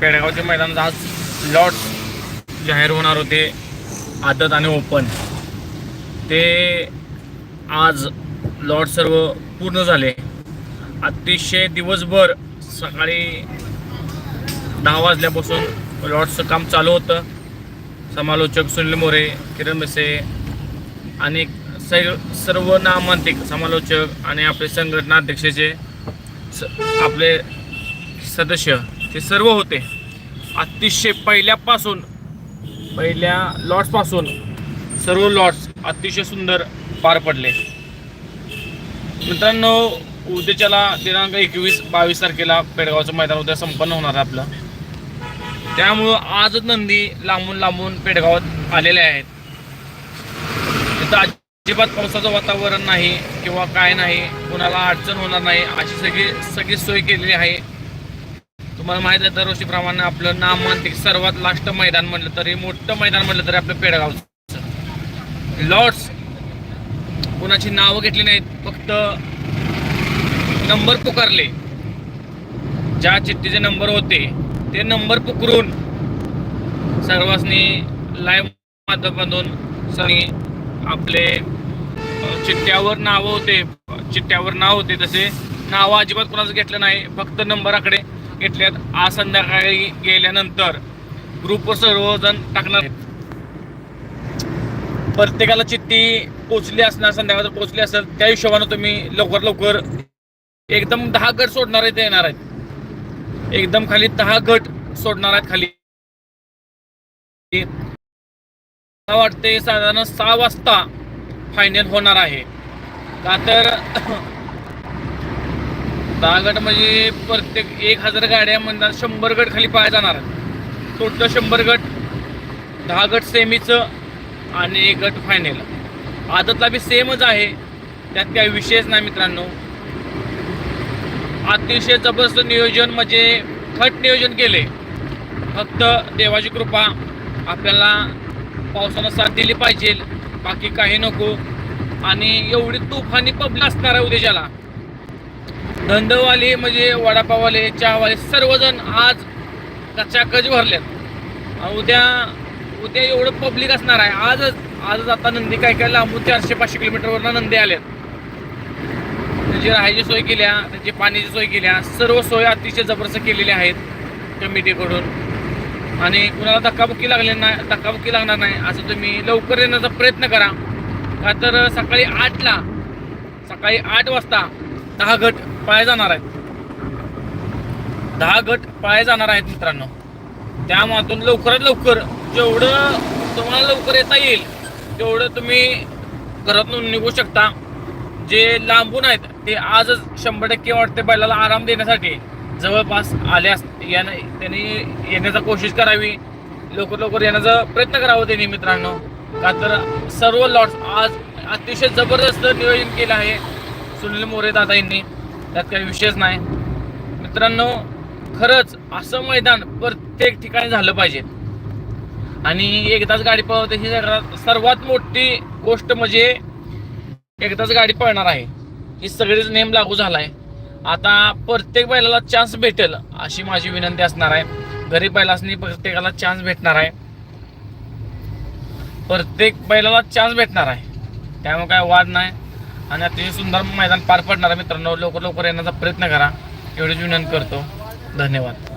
पेडगावच्या मैदानात आज लॉट जाहीर होणार होते. आदत आणि ओपन ते आज लॉट सर्व पूर्ण झाले. अतिशय दिवसभर सकाळी दहा वाजल्यापासून लॉटचं काम चालू होतं. समालोचक सुनील मोरे किरण मिसे आणि सै- सर्व नामांतिक समालोचक आणि आपले संघटना अध्यक्षाचे स आपले सदस्य ते सर्व होते. अतिशय पहिल्यापासून पहिल्या लॉट्सपासून सर्व लॉट्स अतिशय सुंदर पार पडले. मित्रांनो उद्याच्याला दिनांक एकवीस बावीस तारखेला पेडगावचं मैदान उद्या संपन्न होणार आहे आपलं. त्यामुळं आज नंदी लांबून लांबून पेडगावात आलेल्या आहेत. तिथं अजिबात पावसाचं वातावरण नाही किंवा काय नाही कुणाला अडचण होणार नाही अशी सगळी सगळी सोय केलेली आहे. तुम्हाला माहिती आहे दरवर्षीप्रमाणे आपलं नामांतिक सर्वात लास्ट मैदान म्हटलं तरी मोठं मैदान म्हटलं तरी आपलं पेडगावचं लॉर्ड्स कुणाची नावं घेतली नाहीत फक्त नंबर पुकारले. ज्या चिठ्ठीचे नंबर होते ते नंबर पुकरून सर्वांनी लाईव्ह माध्यमातून सनी आपले चिठ्ठ्यावर नावं होते चिठ्ठ्यावर नाव होते तसे नावं अजिबात कोणाचं घेतलं नाही फक्त नंबराकडे. घेतल्यात. आज संध्याकाळी गेल्यानंतर ग्रुपवर सर्वजण टाकणार आहेत. प्रत्येकाला चिठ्ठी पोचली असणार संध्याकाळ पोचली असेल त्या हिशोबानं तुम्ही लवकर लवकर एकदम दहा गट सोडणार आहेत येणार आहेत. एकदम खाली दहा गट सोडणार आहेत खाली. मला वाटते साधारण सहा वाजता फायनल होणार आहे. का तर दहा गट म्हणजे प्रत्येक एक हजार गाड्या म्हणतात शंभर गट खाली पाय जाणार. टोटल शंभर गट दहा गट सेमीचं आणि एक गट फायनल आदतला बी सेमच आहे. त्यात काही विषयच नाही मित्रांनो. अतिशय जबरदस्त नियोजन म्हणजे खट नियोजन केले. फक्त देवाची कृपा आपल्याला पावसानं साथ दिली पाहिजे. बाकी काही नको. आणि एवढी तुफानी पब्लिक असणार आहे उद्याच्याला. धंदवाले म्हणजे वडापाववाले चहावाले सर्वजण आज कचाकच भरलेत. उद्या उद्या एवढं पब्लिक असणार आहे. आजच आजच आता नंदी काय काय लांबून चारशे पाचशे किलोमीटरवरनं नंदी आल्यात त्यांची राहायची सोय केल्या त्यांची पाण्याची सोय केल्या सर्व सोय अतिशय जबरदस्त केलेल्या आहेत कमिटीकडून. आणि कुणाला धक्काबुक्की लागले नाही धक्काबुक्की लागणार नाही असं तुम्ही लवकर येण्याचा प्रयत्न करा. का तर सकाळी आठला सकाळी आठ वाजता दहा गट पाया जाणार आहेत. दहा गट पाया जाणार आहेत मित्रांनो. त्यामातून लवकरात लवकर जेवढं तुम्हाला लवकर येता येईल तेवढं तुम्ही घरातून निघू शकता. जे लांबून आहेत ते आजच शंभर टक्के वाटते बैलाला आराम देण्यासाठी. जवळपास आल्यास यानं त्यांनी येण्याचा कोशिश करावी. लवकर लवकर येण्याचा प्रयत्न करावा त्यांनी मित्रांनो. का तर सर्व लॉट्स आज अतिशय जबरदस्त नियोजन केलं आहे. सुनील मोरे दादा यांनी त्यात काही विषयच नाही. मित्रांनो खरंच असं मैदान प्रत्येक ठिकाणी झालं पाहिजे. आणि एकदाच गाडी पळवते ही सर्वात मोठी गोष्ट म्हणजे एकदाच गाडी पळणार आहे. ही सगळीच नेम लागू झालाय. आता प्रत्येक बैलाला चान्स भेटेल अशी माझी विनंती असणार आहे. गरीब बैलासनी प्रत्येकाला चान्स भेटणार आहे. प्रत्येक बैलाला चान्स भेटणार आहे. त्यामुळे काय वाद नाही. आणि अतिशय सुंदर मैदान पार पडणार मित्रांनो. लवकर लवकर येण्याचा प्रयत्न करा. एवढीच विनंती करतो. धन्यवाद.